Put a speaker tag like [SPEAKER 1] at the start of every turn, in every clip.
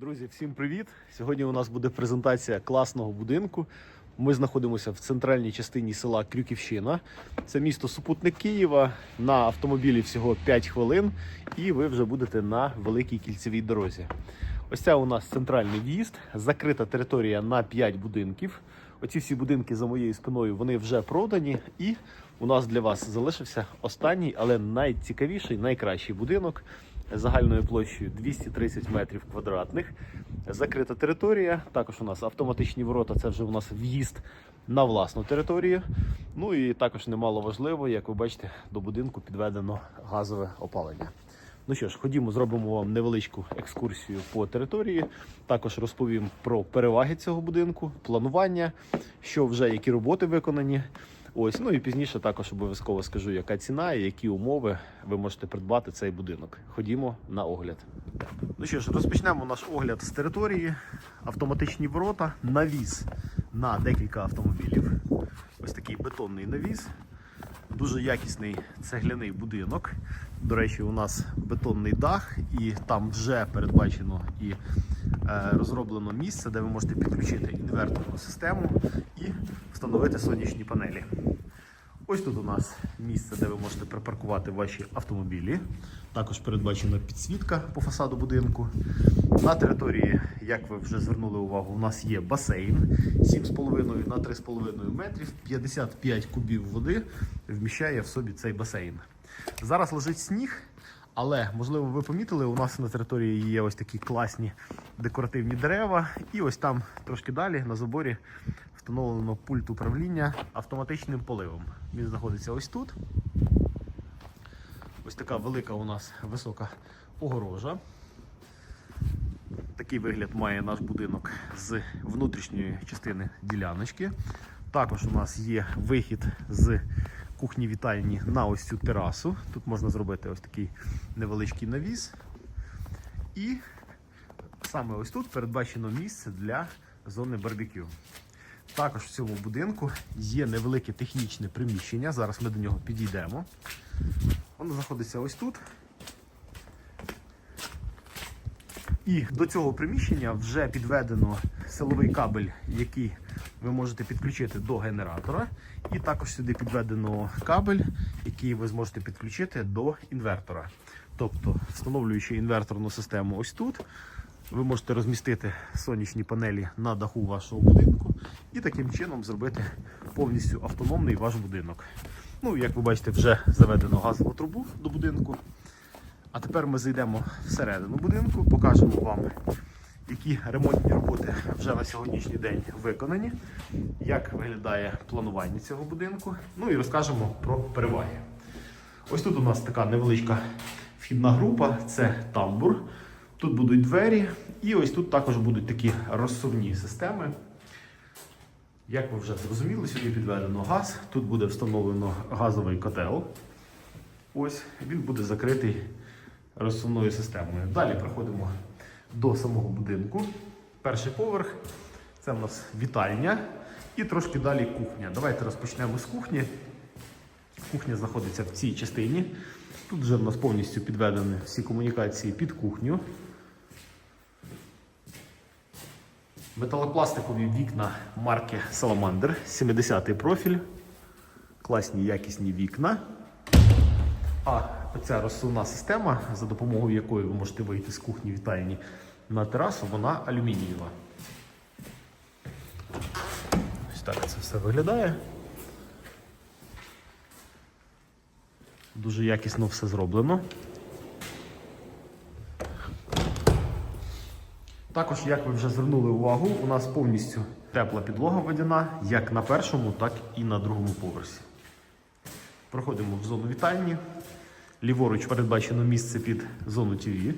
[SPEAKER 1] Друзі, всім привіт! Сьогодні у нас буде презентація класного будинку. Ми знаходимося в центральній частині села Крюківщина. Це місто супутник Києва. На автомобілі всього 5 хвилин, і ви вже будете на великій кільцевій дорозі. Ось це у нас центральний в'їзд, закрита територія на 5 будинків. Оці всі будинки за моєю спиною вони вже продані, і у нас для вас залишився останній, але найцікавіший, найкращий будинок загальною площею 230 метрів квадратних. Закрита територія. Також у нас автоматичні ворота. Це вже у нас в'їзд на власну територію. Ну і також немало важливо, як ви бачите, до будинку підведено газове опалення. Ну що ж, ходімо, зробимо вам невеличку екскурсію по території. Також розповім про переваги цього будинку, планування, що вже які роботи виконані. Ось, ну і пізніше також обов'язково скажу, яка ціна і які умови ви можете придбати цей будинок. Ходімо на огляд. Ну що ж, розпочнемо наш огляд з території. Автоматичні ворота, навіс на декілька автомобілів. Ось такий бетонний навіс. Дуже якісний цегляний будинок. До речі, у нас бетонний дах, і там вже передбачено і розроблено місце, де ви можете підключити інверторну систему і встановити сонячні панелі. Ось тут у нас місце, де ви можете припаркувати ваші автомобілі. Також передбачена підсвітка по фасаду будинку. На території, як ви вже звернули увагу, у нас є басейн 7,5 на 3,5 метрів, 55 кубів води вміщає в собі цей басейн. Зараз лежить сніг, але можливо ви помітили, у нас на території є ось такі класні декоративні дерева, і ось там трошки далі на заборі встановлено пульт управління автоматичним поливом. Він знаходиться ось тут. Ось така велика у нас висока огорожа. Такий вигляд має наш будинок з внутрішньої частини діляночки. Також у нас є вихід з кухні вітальні на ось цю терасу. Тут можна зробити ось такий невеличкий навіс. І саме ось тут передбачено місце для зони барбекю. Також в цьому будинку є невелике технічне приміщення. Зараз ми до нього підійдемо. Воно знаходиться ось тут. І до цього приміщення вже підведено силовий кабель, який ви можете підключити до генератора. І також сюди підведено кабель, який ви зможете підключити до інвертора. Тобто, встановлюючи інверторну систему ось тут, ви можете розмістити сонячні панелі на даху вашого будинку і таким чином зробити повністю автономний ваш будинок. Ну, як ви бачите, вже заведено газову трубу до будинку. А тепер ми зайдемо всередину будинку, покажемо вам, які ремонтні роботи вже на сьогоднішній день виконані, як виглядає планування цього будинку. Ну і розкажемо про переваги. Ось тут у нас така невеличка вхідна група, це тамбур. Тут будуть двері, і ось тут також будуть такі розсувні системи. Як ви вже зрозуміли, сюди підведено газ, тут буде встановлено газовий котел. Ось він буде закритий розсувною системою. Далі проходимо до самого будинку. Перший поверх це в нас вітальня і трошки далі кухня. Давайте розпочнемо з кухні. Кухня знаходиться в цій частині. Тут вже в нас повністю підведені всі комунікації під кухню. Металопластикові вікна марки Salamander, 70-й профіль. Класні якісні вікна. А оця розсувна система, за допомогою якої ви можете вийти з кухні вітальні на терасу, вона алюмінієва. Ось так це все виглядає. Дуже якісно все зроблено. Також, як ви вже звернули увагу, у нас повністю тепла підлога водяна, як на першому, так і на другому поверсі. Проходимо в зону вітальні. Ліворуч передбачено місце під зону ТВ.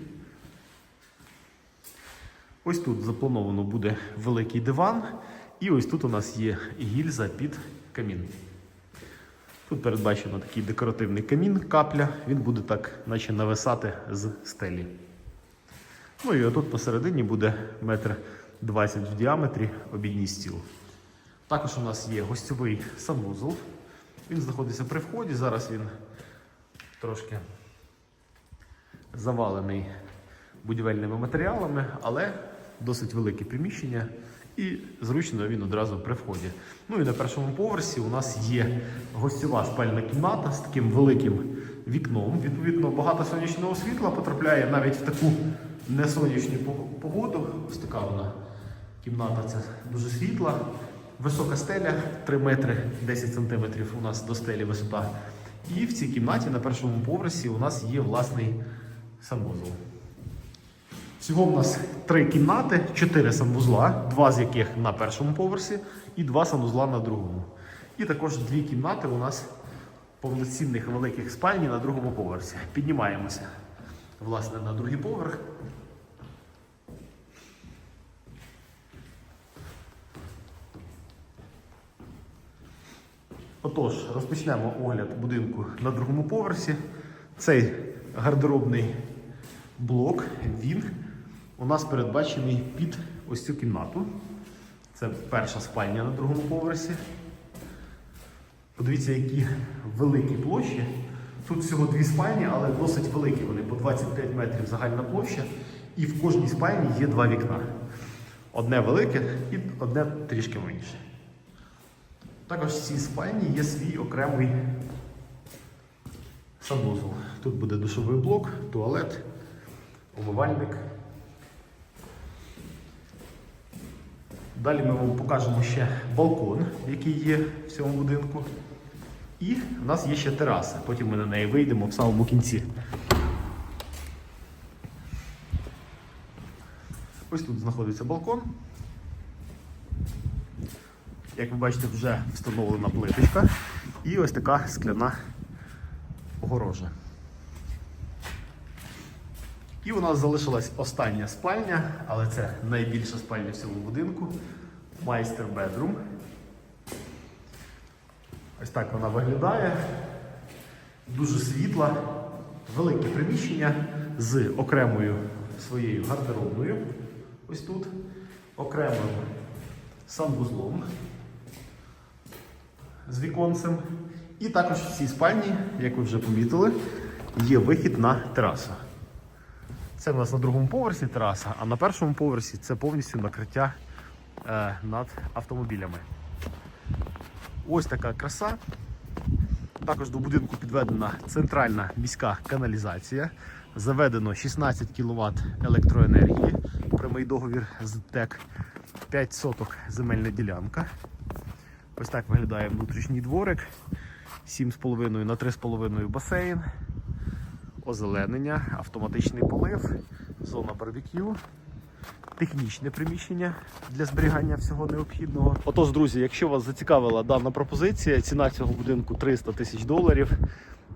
[SPEAKER 1] Ось тут заплановано буде великий диван. І ось тут у нас є гільза під камін. Тут передбачено такий декоративний камін, капля. Він буде так, наче нависати з стелі. Ну і отут посередині буде метр 20 в діаметрі обідній стіл. Також у нас є гостьовий санвузол. Він знаходиться при вході. Зараз він трошки завалений будівельними матеріалами, але досить велике приміщення і зручно він одразу при вході. Ну і на першому поверсі у нас є гостьова спальна кімната з таким великим вікном. Відповідно, багато сонячного світла потрапляє навіть в таку несонячну пог- погоду. Ось така вона кімната ця дуже світла. Висока стеля 3 метри 10 сантиметрів у нас до стелі висота. І в цій кімнаті на першому поверсі у нас є власний санвузол. Всього в нас три кімнати, чотири санвузла, два з яких на першому поверсі і два санвузла на другому. І також дві кімнати у нас повноцінних великих спальні на другому поверсі. Піднімаємося власне на другий поверх. Отож, розпочнемо огляд будинку на другому поверсі. Цей гардеробний блок, він у нас передбачений під ось цю кімнату. Це перша спальня на другому поверсі. Подивіться, які великі площі. Тут всього дві спальні, але досить великі. Вони по 25 метрів загальна площа. І в кожній спальні є два вікна. Одне велике і одне трішки менше. Також в цій спальні є свій окремий санвузол. Тут буде душовий блок, туалет, умивальник. Далі ми вам покажемо ще балкон, який є в цьому будинку. І в нас є ще тераса. Потім ми на неї вийдемо в самому кінці. Ось тут знаходиться балкон. Як ви бачите, вже встановлена плиточка і ось така скляна огорожа. І у нас залишилась остання спальня, але це найбільша спальня в цьому будинку. Майстер бедрум. Ось так вона виглядає. Дуже світла, велике приміщення з окремою своєю гардеробною. Ось тут, окремим санвузлом з віконцем. І також в цій спальні, як ви вже помітили, є вихід на терасу. Це в нас на другому поверсі тераса, а на першому поверсі це повністю накриття е, над автомобілями. Ось така краса. Також до будинку підведена центральна міська каналізація. Заведено 16 кВт електроенергії. Прямий договір з ТЕК 5 соток земельна ділянка. Ось так виглядає внутрішній дворик. 7,5 на 3,5 басейн, озеленення, автоматичний полив, зона барбекю, технічне приміщення для зберігання всього необхідного. Отож, друзі, якщо вас зацікавила дана пропозиція, ціна цього будинку 300 тисяч доларів.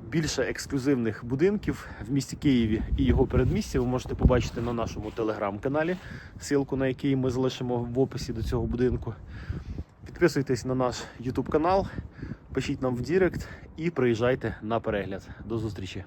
[SPEAKER 1] Більше ексклюзивних будинків в місті Києві і його передмісті ви можете побачити на нашому телеграм-каналі, ссылку на який ми залишимо в описі до цього будинку. Підписуйтесь на наш YouTube канал, пишіть нам в Дірект і приїжджайте на перегляд. До зустрічі!